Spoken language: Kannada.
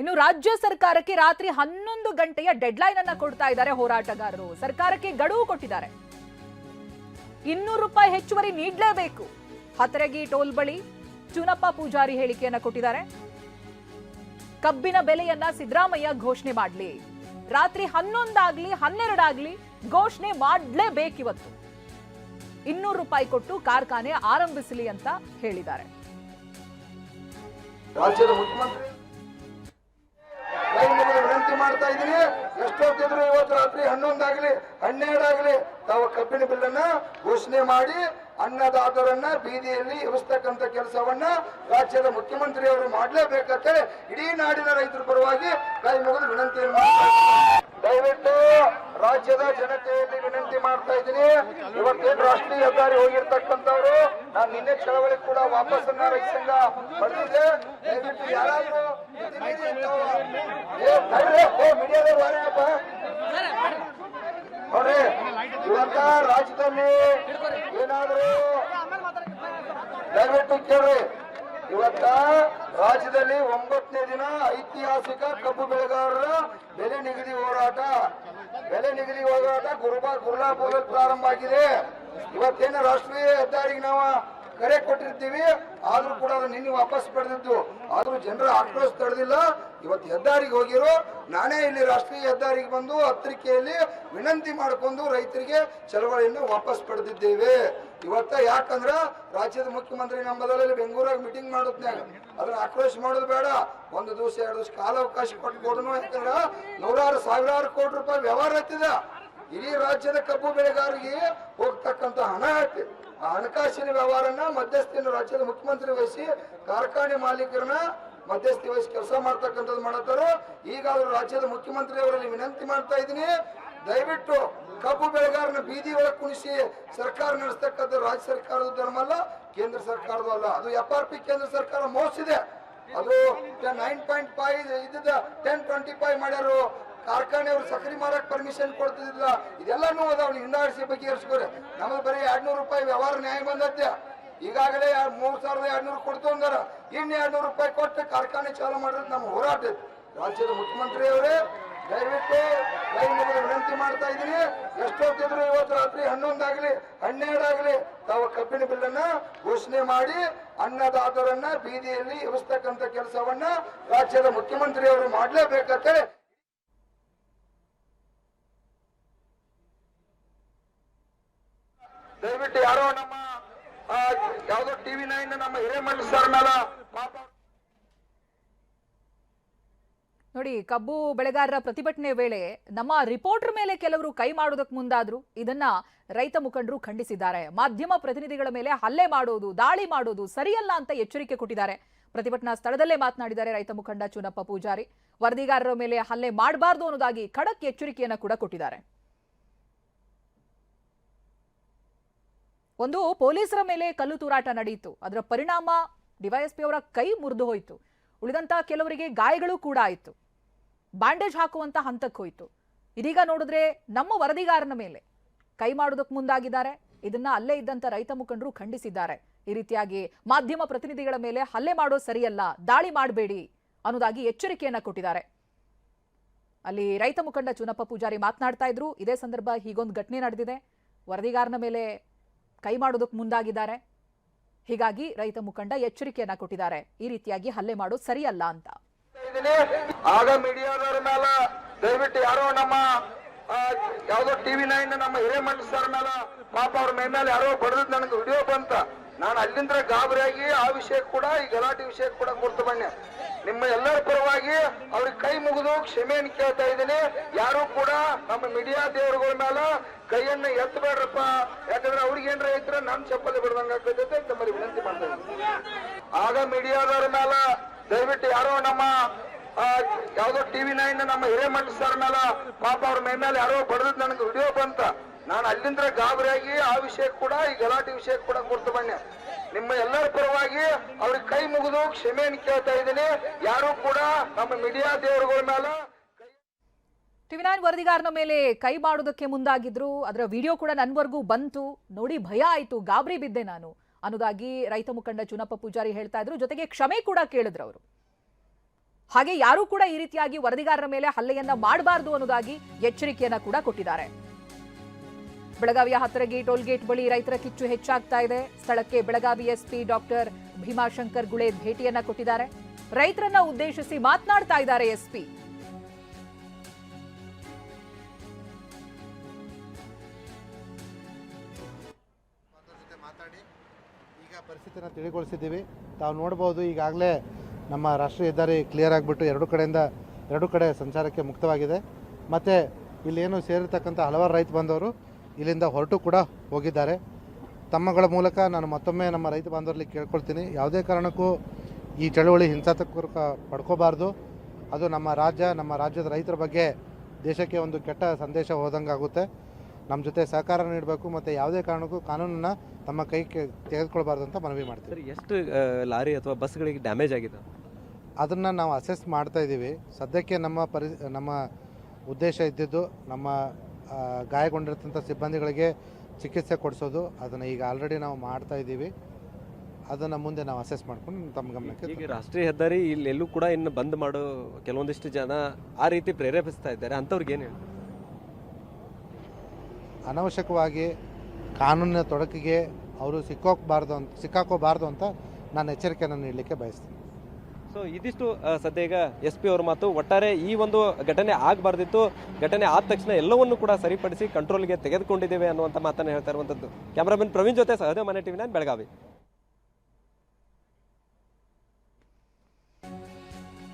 ಇನ್ನು ರಾಜ್ಯ ಸರ್ಕಾರಕ್ಕೆ ರಾತ್ರಿ ಹನ್ನೊಂದು ಗಂಟೆಯ ಡೆಡ್ಲೈನ್ ಅನ್ನ ಕೊಡ್ತಾ ಇದ್ದಾರೆ ಹೋರಾಟಗಾರರು. ಸರ್ಕಾರಕ್ಕೆ ಗಡುವು ಕೊಟ್ಟಿದ್ದಾರೆ. ಇನ್ನೂರು ರೂಪಾಯಿ ಹೆಚ್ಚುವರಿ ನೀಡಲೇಬೇಕು. ಹತರಗಿ ಟೋಲ್ ಬಳಿ ಚುನಪ್ಪ ಪೂಜಾರಿ ಹೇಳಿಕೆಯನ್ನ ಕೊಟ್ಟಿದ್ದಾರೆ. ಕಬ್ಬಿನ ಬೆಲೆಯನ್ನ ಸಿದ್ದರಾಮಯ್ಯ ಘೋಷಣೆ ಮಾಡಲಿ. ರಾತ್ರಿ ಹನ್ನೊಂದಾಗ್ಲಿ ಹನ್ನೆರಡಾಗ್ಲಿ ಘೋಷಣೆ ಮಾಡಲೇಬೇಕಿವತ್ತು ಇನ್ನೂರು ರೂಪಾಯಿ ಕೊಟ್ಟು ಕಾರ್ಖಾನೆ ಆರಂಭಿಸಲಿ ಅಂತ ಹೇಳಿದ್ದಾರೆ. ರಾಜ್ಯದ ಮುಖ್ಯಮಂತ್ರಿ ಕೈ ಮುಗಿದು ವಿನಂತಿ ಮಾಡ್ತಾ ಇದ್ದೀನಿ ಎಷ್ಟೊತ್ತಿದ್ರು ಇವತ್ತು ರಾತ್ರಿ ಹನ್ನೊಂದಾಗ್ಲಿ, ಹನ್ನೆರಡಾಗ್ಲಿ ತಾವು ಕಬ್ಬಿನ ಬಿಲ್ಲನ್ನ ಘೋಷಣೆ ಮಾಡಿ ಅನ್ನದಾತರನ್ನ ಬೀದಿಯಲ್ಲಿ ಇರಿಸ್ತಕ್ಕಂಥ ಕೆಲಸವನ್ನ ರಾಜ್ಯದ ಮುಖ್ಯಮಂತ್ರಿಯವರು ಮಾಡಲೇಬೇಕಂತೇಳಿ ಮಾಡಲೇಬೇಕಂತ ಇಡೀ ನಾಡಿನ ರೈತರ ಪರವಾಗಿ ಕೈ ಮುಗಿದು ವಿನಂತಿಯನ್ನು ಮಾಡ್ತಾ. ದಯವಿಟ್ಟು ರಾಜ್ಯದ ಜನತೆಯಲ್ಲಿ ವಿನಂತಿ ಮಾಡ್ತಾ ಇದ್ದೀನಿ. ಇವತ್ತೇನು ರಾಷ್ಟ್ರೀಯ ಹೆದ್ದಾರಿ ಹೋಗಿರ್ತಕ್ಕಂಥವ್ರು, ನಾನು ನಿನ್ನೆ ಚಳವಳಿ ಕೂಡ ವಾಪಸ್ಸನ್ನ ರೈತ ಸಂಘ ದಯವಿಟ್ಟು ಯಾರಾದ್ರೂ? ನೋಡ್ರಿ ಇವತ್ತ ರಾಜ್ಯದಲ್ಲಿ ಏನಾದ್ರು ದಯವಿಟ್ಟು ಕೇಳ್ರಿ. ಇವತ್ತ ರಾಜ್ಯದಲ್ಲಿ ಒಂಬತ್ತನೇ ದಿನ ಐತಿಹಾಸಿಕ ಕಬ್ಬು ಬೆಳೆಗಾರರ ಬೆಲೆ ನಿಗದಿ ಹೋರಾಟ, ಬೆಲೆ ನಿಗದಿ ಹೋರಾಟ ಗುರುಬಾ ಗುರುಲಾಪುರದಲ್ಲಿ ಪ್ರಾರಂಭ ಆಗಿದೆ. ಇವತ್ತೇನು ರಾಷ್ಟ್ರೀಯ ಹೆದ್ದಾರಿಗೆ ನಾವು ಕರೆ ಕೊಟ್ಟಿರ್ತೀವಿ, ಆದ್ರೂ ಕೂಡ ನಿನ್ನೆ ವಾಪಸ್ ಪಡೆದಿದ್ದು. ಆದ್ರೂ ಜನರ ಆಕ್ರೋಶ ತಡೆದಿಲ್ಲ. ಇವತ್ತು ಹೆದ್ದಾರಿಗೆ ಹೋಗಿರೋ, ನಾನೇ ಇಲ್ಲಿ ರಾಷ್ಟ್ರೀಯ ಹೆದ್ದಾರಿಗೆ ಬಂದು ಪತ್ರಿಕೆಯಲ್ಲಿ ವಿನಂತಿ ಮಾಡಿಕೊಂಡು ರೈತರಿಗೆ ಚಳವಳಿಯನ್ನು ವಾಪಸ್ ಪಡೆದಿದ್ದೇವೆ. ಇವತ್ತ ಯಾಕಂದ್ರ ರಾಜ್ಯದ ಮುಖ್ಯಮಂತ್ರಿ ನಮ್ಮ ಬದಲಲ್ಲಿ ಬೆಂಗಳೂರಾಗ ಮೀಟಿಂಗ್ ಮಾಡೋದ್ನಾಗ ಅದನ್ನ ಆಕ್ರೋಶ ಮಾಡೋದು ಬೇಡ. ಒಂದು ದಿವಸ, ಎರಡು ದಿವಸ ಕಾಲಾವಕಾಶ ಕೊಟ್ಕೊಡನು ಯಾಕಂದ್ರ ನೂರಾರು, ಸಾವಿರಾರು ಕೋಟಿ ರೂಪಾಯಿ ವ್ಯವಹಾರ ಹತ್ತಿದ ಇಡೀ ರಾಜ್ಯದ ಕಬ್ಬು ಬೆಳೆಗಾರರಿಗೆ ಹೋಗ್ತಕ್ಕಂತ ಹಣ ಐತಿ ಆ ಹಣಕಾಸಿನ ವ್ಯವಹಾರನ ಮಧ್ಯಸ್ಥಿನ ರಾಜ್ಯದ ಮುಖ್ಯಮಂತ್ರಿ ವಹಿಸಿ ಕಾರ್ಖಾನೆ ಮಾಲೀಕರನ್ನ ಮಧ್ಯಸ್ಥಿ ವಹಿಸಿ ಕೆಲಸ ಮಾಡ್ತಕ್ಕಂಥದ್ದು ಮಾಡತ್ತಾರೋ. ಈಗ ಅವರು ರಾಜ್ಯದ ಮುಖ್ಯಮಂತ್ರಿ ಅವರಲ್ಲಿ ವಿನಂತಿ ಮಾಡ್ತಾ ಇದ್ದೀನಿ. ದಯವಿಟ್ಟು ಕಬ್ಬು ಬೆಳೆಗಾರನ ಬೀದಿ ಒಳಗೆ ಕುಣಿಸಿ ಸರ್ಕಾರ ನಡೆಸ್ತಕ್ಕಂಥ ರಾಜ್ಯ ಸರ್ಕಾರದ ಧರ್ಮ ಅಲ್ಲ ಕೇಂದ್ರ ಸರ್ಕಾರದ ಅಲ್ಲ. ಅದು ಎಫ್ ಆರ್ ಪಿ ಕೇಂದ್ರ ಸರ್ಕಾರ ಮೋಸಿದೆ ಅದು ನೈನ್ ಪಾಯಿಂಟ್ ಫೈವ್ ಇದ್ದಿದ್ದ ಟೆನ್ ಟ್ವೆಂಟಿ ಫೈವ್ ಮಾಡ್ಯಾರು. ಕಾರ್ಖಾನೆ ಅವ್ರು ಸಕ್ರಿ ಮಾರಕ್ ಪರ್ಮಿಷನ್ ಕೊಡ್ತಿದ್ದಿಲ್ಲ. ಇದೆಲ್ಲಾನು ಅದಾವ ಹಿಂದಾಡಿಸಿ ಬಗೆಹರಿಸ್ಕೋರಿ ನಮಗೆ ಬರೀ ಎರಡ್ನೂರು ರೂಪಾಯಿ ವ್ಯವಹಾರ ನ್ಯಾಯ ಬಂದತ್ತೆ ಈಗಾಗಲೇ ಮೂರು ಸಾವಿರದ ಎರಡ್ನೂರು ಕೊಡ್ತು ಅಂದಾರ. ಇನ್ನು ಎರಡ್ನೂರು ರೂಪಾಯಿ ಕೊಟ್ಟು ಕಾರ್ಖಾನೆ ಚಾಲು ಮಾಡೋದು ನಮ್ಮ ಹೋರಾಟ ರಾಜ್ಯದ ಮುಖ್ಯಮಂತ್ರಿ ಅವರೇ ದಯವಿಟ್ಟು ಕೈ ವಿನಂತಿ ಮಾಡ್ತಾ ಇದ್ದೀನಿ. ಎಷ್ಟೊತ್ತಿದ್ರು ಇವತ್ತು ರಾತ್ರಿ ಹನ್ನೊಂದಾಗ್ಲಿ, ಹನ್ನೆರಡಾಗ್ಲಿ ತಾವು ಕಬ್ಬಿನ ಬಿಲ್ಲನ್ನ ಘೋಷಣೆ ಮಾಡಿ ಅನ್ನದಾತರನ್ನ ಬೀದಿಯಲ್ಲಿ ಇರಿಸ್ತಕ್ಕಂಥ ಕೆಲಸವನ್ನ ರಾಜ್ಯದ ಮುಖ್ಯಮಂತ್ರಿ ಅವರು ದಯವಿಟ್ಟು ಯಾರೋ ನಮ್ಮ ಯಾವುದೋ ಯಾವ್ದೋ ಟಿವಿ ನೈನ್, ನಮ್ಮ ಹಿರೇಮಠ ಸರ್ ಮೇಲೆ ಪಾಪ ನೋಡಿ, ಕಬ್ಬು ಬೆಳೆಗಾರರ ಪ್ರತಿಭಟನೆ ವೇಳೆ ನಮ್ಮ ರಿಪೋರ್ಟರ್ ಮೇಲೆ ಕೆಲವರು ಕೈ ಮಾಡೋದಕ್ಕೆ ಮುಂದಾದ್ರು. ಇದನ್ನ ರೈತ ಮುಖಂಡರು ಖಂಡಿಸಿದ್ದಾರೆ. ಮಾಧ್ಯಮ ಪ್ರತಿನಿಧಿಗಳ ಮೇಲೆ ಹಲ್ಲೆ ಮಾಡೋದು, ದಾಳಿ ಮಾಡೋದು ಸರಿಯಲ್ಲ ಅಂತ ಎಚ್ಚರಿಕೆ ಕೊಟ್ಟಿದ್ದಾರೆ. ಪ್ರತಿಭಟನಾ ಸ್ಥಳದಲ್ಲೇ ಮಾತನಾಡಿದ್ದಾರೆ ರೈತ ಮುಖಂಡ ಚುನಪ್ಪ ಪೂಜಾರಿ. ವರದಿಗಾರರ ಮೇಲೆ ಹಲ್ಲೆ ಮಾಡಬಾರ್ದು ಅನ್ನೋದಾಗಿ ಖಡಕ್ ಎಚ್ಚರಿಕೆಯನ್ನ ಕೂಡ ಕೊಟ್ಟಿದ್ದಾರೆ. ಒಂದು ಪೊಲೀಸರ ಮೇಲೆ ಕಲ್ಲು ತೂರಾಟ ನಡೆಯಿತು. ಅದರ ಪರಿಣಾಮ ಡಿವೈಎಸ್ಪಿ ಅವರ ಕೈ ಮುರಿದು ಹೋಯಿತು. ಉಳಿದಂತಹ ಕೆಲವರಿಗೆ ಗಾಯಗಳು ಕೂಡ ಆಯಿತು. ಬ್ಯಾಂಡೇಜ್ ಹಾಕುವಂತ ಹಂತಕ್ಕೆ ಹೋಯಿತು. ಇದೀಗ ನೋಡಿದ್ರೆ ನಮ್ಮ ವರದಿಗಾರನ ಮೇಲೆ ಕೈ ಮಾಡೋದಕ್ಕೆ ಮುಂದಾಗಿದ್ದಾರೆ. ಇದನ್ನ ಅಲ್ಲೇ ಇದ್ದಂತ ರೈತ ಮುಖಂಡರು ಖಂಡಿಸಿದ್ದಾರೆ. ಈ ರೀತಿಯಾಗಿ ಮಾಧ್ಯಮ ಪ್ರತಿನಿಧಿಗಳ ಮೇಲೆ ಹಲ್ಲೆ ಮಾಡೋ ಸರಿಯಲ್ಲ, ದಾಳಿ ಮಾಡಬೇಡಿ ಅನ್ನೋದಾಗಿ ಎಚ್ಚರಿಕೆಯನ್ನ ಕೊಟ್ಟಿದ್ದಾರೆ. ಅಲ್ಲಿ ರೈತ ಮುಖಂಡ ಚುನಪ್ಪ ಪೂಜಾರಿ ಮಾತನಾಡ್ತಾ ಇದ್ರು. ಇದೇ ಸಂದರ್ಭ ಹೀಗೊಂದು ಘಟನೆ ನಡೆದಿದೆ. ವರದಿಗಾರನ ಮೇಲೆ ಕೈ ಮಾಡೋದಕ್ಕೆ ಮುಂದಾಗಿದ್ದಾರೆ. ಹೀಗಾಗಿ ರೈತ ಮುಖಂಡ ಎಚ್ಚರಿಕೆಯನ್ನ ಕೊಟ್ಟಿದ್ದಾರೆ. ಈ ರೀತಿಯಾಗಿ ಹಲ್ಲೆ ಮಾಡೋದು ಸರಿಯಲ್ಲ ಅಂತ. ಇದೀನಿ ಆಗ ಮೀಡಿಯಾದವ್ರ ಮೇಲೆ ದಯವಿಟ್ಟು ಯಾರೋ ನಮ್ಮ ಯಾವ್ದೋ ಟಿವಿ ನೈನ್ ನಮ್ಮ ಹಿರೇಮಠ ಸರ್ ಮೇಲೆ ಪಾಪ ಅವ್ರ ಮೇ ಮೇಲೆ ಯಾರೋ ಬಡದ್ ನನಗೆ ವಿಡಿಯೋ ಬಂತ. ನಾನು ಅಲ್ಲಿಂದ ಗಾಬರಿಯಾಗಿ ಆ ವಿಷಯ ಕೂಡ, ಈ ಗಲಾಟೆ ವಿಷಯ ಕೂಡ ಕೊಡ್ತು ಬನ್ನಿ ನಿಮ್ಮ ಎಲ್ಲರ ಪರವಾಗಿ ಅವ್ರಿಗೆ ಕೈ ಮುಗಿದು ಕ್ಷಮೆಯನ್ನು ಕೇಳ್ತಾ ಇದ್ದೀನಿ. ಯಾರು ಕೂಡ ನಮ್ಮ ಮೀಡಿಯಾ ದೇವರುಗಳ ಮೇಲೆ ಕೈಯನ್ನ ಎತ್ತಬೇಡ್ರಪ್ಪ. ಯಾಕಂದ್ರೆ ಅವ್ರಿಗೆ ಏನ್ರ ಇದ್ರೆ ನಮ್ಮ ಚಪ್ಪಲಿ ಬಿಡ್ದಂಗ ಜೊತೆ ತಮ್ಮಲ್ಲಿ ವಿನಂತಿ ಮಾಡ್ತಾ ಇದ್ದೀನಿ. ಆಗ ಮೀಡಿಯಾದವ್ರ ಮೇಲೆ ದಯವಿಟ್ಟು ಯಾರೋ ನಮ್ಮ ಯಾವ್ದೋ ಟಿವಿ ನೈನ್ ನಮ್ಮ ಹಿರೇಮಠ ಸರ್ ಮೇಲೆ, ಪಾಪ ಅವ್ರ ಮೈ ಮೇಲೆ ಯಾರೋ ಬಡದ್ ನನಗೆ ವಿಡಿಯೋ ಬಂತ. ನಾನು ಅಲ್ಲಿಂದ ಗಾಬರಿಯಾಗಿ ಆ ವಿಷಯ ಕೂಡ, ಈ ಗಲಾಟೆ ವಿಷಯ ಕೂಡ ಕೊಡ್ತು ಬನ್ನಿ ನಿಮ್ಮ ಎಲ್ಲರ ಪರವಾಗಿ ಅವ್ರಿಗೆ ಕೈ ಮುಗಿದು ಕ್ಷಮೆಯನ್ನು ಕೇಳ್ತಾ ಇದ್ದೀನಿ. ಯಾರು ಕೂಡ ನಮ್ಮ ಮೀಡಿಯಾ ದೇವರುಗಳ ಮೇಲೆ ಟಿವಿ ನೈನ್ ವರದಿಗಾರನ ಮೇಲೆ ಕೈ ಮಾಡೋದಕ್ಕೆ ಮುಂದಾಗಿದ್ರು. ಅದರ ವಿಡಿಯೋ ಕೂಡ ನನ್ವರೆಗೂ ಬಂತು. ನೋಡಿ ಭಯ ಆಯಿತು. ಗಾಬರಿ ಬಿದ್ದೆ ನಾನು. ಅನ್ನೋದಾಗಿ ರೈತ ಮುಖಂಡ ಚುನಪ್ಪ ಪೂಜಾರಿ ಹೇಳ್ತಾ ಇದ್ರು. ಜೊತೆಗೆ ಕ್ಷಮೆ ಕೂಡ ಕೇಳಿದ್ರು ಅವರು. ಹಾಗೆ ಯಾರೂ ಕೂಡ ಈ ರೀತಿಯಾಗಿ ವರದಿಗಾರರ ಮೇಲೆ ಹಲ್ಲೆಯನ್ನ ಮಾಡಬಾರದು ಅನ್ನೋದಾಗಿ ಎಚ್ಚರಿಕೆಯನ್ನ ಕೂಡ ಕೊಟ್ಟಿದ್ದಾರೆ. ಬೆಳಗಾವಿಯ ಹತ್ತರಗಿ ಟೋಲ್ಗೇಟ್ ಬಳಿ ರೈತರ ಕಿಚ್ಚು ಹೆಚ್ಚಾಗ್ತಾ ಇದೆ. ಸ್ಥಳಕ್ಕೆ ಬೆಳಗಾವಿ ಎಸ್ಪಿ ಡಾಕ್ಟರ್ ಭೀಮಾಶಂಕರ್ ಗುಳೆ ಭೇಟಿಯನ್ನ ಕೊಟ್ಟಿದ್ದಾರೆ. ರೈತರನ್ನ ಉದ್ದೇಶಿಸಿ ಮಾತನಾಡ್ತಾ ಇದ್ದಾರೆ ಎಸ್ಪಿ. ಪರಿಸ್ಥಿತಿನ ತಿಳಿಗೊಳಿಸಿದ್ದೀವಿ. ತಾವು ನೋಡ್ಬೋದು, ಈಗಾಗಲೇ ನಮ್ಮ ರಾಷ್ಟ್ರೀಯ ಹೆದ್ದಾರಿ ಕ್ಲಿಯರ್ ಆಗಿಬಿಟ್ಟು ಎರಡು ಕಡೆಯಿಂದ ಎರಡು ಕಡೆ ಸಂಚಾರಕ್ಕೆ ಮುಕ್ತವಾಗಿದೆ. ಮತ್ತು ಇಲ್ಲೇನು ಸೇರಿರ್ತಕ್ಕಂಥ ಹಲವಾರು ರೈತ ಬಂದವರು ಇಲ್ಲಿಂದ ಹೊರಟು ಕೂಡ ಹೋಗಿದ್ದಾರೆ. ತಮ್ಮಗಳ ಮೂಲಕ ನಾನು ಮತ್ತೊಮ್ಮೆ ನಮ್ಮ ರೈತ ಬಾಂಧವರಲ್ಲಿ ಕೇಳ್ಕೊಳ್ತೀನಿ. ಯಾವುದೇ ಕಾರಣಕ್ಕೂ ಈ ಚಳುವಳಿ ಹಿಂಸಾತ್ಮಕ ಪಡ್ಕೋಬಾರ್ದು. ಅದು ನಮ್ಮ ರಾಜ್ಯ, ನಮ್ಮ ರಾಜ್ಯದ ರೈತರ ಬಗ್ಗೆ ದೇಶಕ್ಕೆ ಒಂದು ಕೆಟ್ಟ ಸಂದೇಶ ಹೋದಂಗೆ ಆಗುತ್ತೆ ನಮ್ಮ ಜೊತೆ ಸಹಕಾರ ನೀಡಬೇಕು, ಮತ್ತು ಯಾವುದೇ ಕಾರಣಕ್ಕೂ ಕಾನೂನನ್ನು ತಮ್ಮ ಕೈ ತೆಗೆದುಕೊಳ್ಬಾರ್ದು ಅಂತ ಮನವಿ ಮಾಡ್ತೀವಿ. ಸರ್ ಎಷ್ಟು ಆ, ಲಾರಿ ಅಥವಾ ಬಸ್ಗಳಿಗೆ ಡ್ಯಾಮೇಜ್ ಆಗಿದೆ? ಅದನ್ನು ನಾವು ಅಸೆಸ್ ಮಾಡ್ತಾ ಇದ್ದೀವಿ. ಸದ್ಯಕ್ಕೆ ನಮ್ಮ ಪರಿ ನಮ್ಮ ಉದ್ದೇಶ ಇದ್ದಿದ್ದು ನಮ್ಮ ಆ, ಗಾಯಗೊಂಡಿರ್ತಂಥ ಸಿಬ್ಬಂದಿಗಳಿಗೆ ಚಿಕಿತ್ಸೆ ಕೊಡಿಸೋದು. ಅದನ್ನು ಈಗ ಆಲ್ರೆಡಿ ನಾವು ಮಾಡ್ತಾ ಇದ್ದೀವಿ. ಅದನ್ನು ಮುಂದೆ ನಾವು ಅಸೆಸ್ ಮಾಡ್ಕೊಂಡು ತಮ್ಮ ಗಮನಕ್ಕೆ ಈಗ ರಾಷ್ಟ್ರೀಯ ಹೆದ್ದಾರಿ ಇಲ್ಲಿ ಎಲ್ಲೂ ಕೂಡ ಇನ್ನು ಬಂದ್ ಮಾಡೋ ಕೆಲವೊಂದಿಷ್ಟು ಜನ ಆ ರೀತಿ ಪ್ರೇರೇಪಿಸ್ತಾ ಇದ್ದಾರೆ. ಅಂಥವ್ರಿಗೆ ಏನು ಹೇಳಿ ಅನವಶ್ಯಕವಾಗಿ ಕಾನೂನಿನ ತೊಡಕಿಗೆ ಅವರು ಸಿಕ್ಕೋಕ್ಬಾರ್ದು ಅಂತ, ಸಿಕ್ಕಾಕೋಬಾರ್ದು ಅಂತ ನಾನು ಎಚ್ಚರಿಕೆಯನ್ನು ನೀಡಲಿಕ್ಕೆ ಬಯಸ್ತೀನಿ. ಸೊ ಇದಿಷ್ಟು ಸದ್ಯ ಈಗ ಎಸ್ ಪಿ ಅವ್ರ ಮಾತು. ಒಟ್ಟಾರೆ ಈ ಒಂದು ಘಟನೆ ಆಗಬಾರ್ದಿತ್ತು. ಘಟನೆ ಆದ ತಕ್ಷಣ ಎಲ್ಲವನ್ನು ಕೂಡ ಸರಿಪಡಿಸಿ ಕಂಟ್ರೋಲ್ಗೆ ತೆಗೆದುಕೊಂಡಿದ್ದೇವೆ ಅನ್ನುವಂಥ ಮಾತನ್ನು ಹೇಳ್ತಾ ಇರುವಂಥದ್ದು. ಕ್ಯಾಮ್ರಾಮನ್ ಪ್ರವೀಣ್ ಜೊತೆ ಸಹದೇವ್ ಮನೆ ಟಿವಿ ನಾನು, ಬೆಳಗಾವಿ.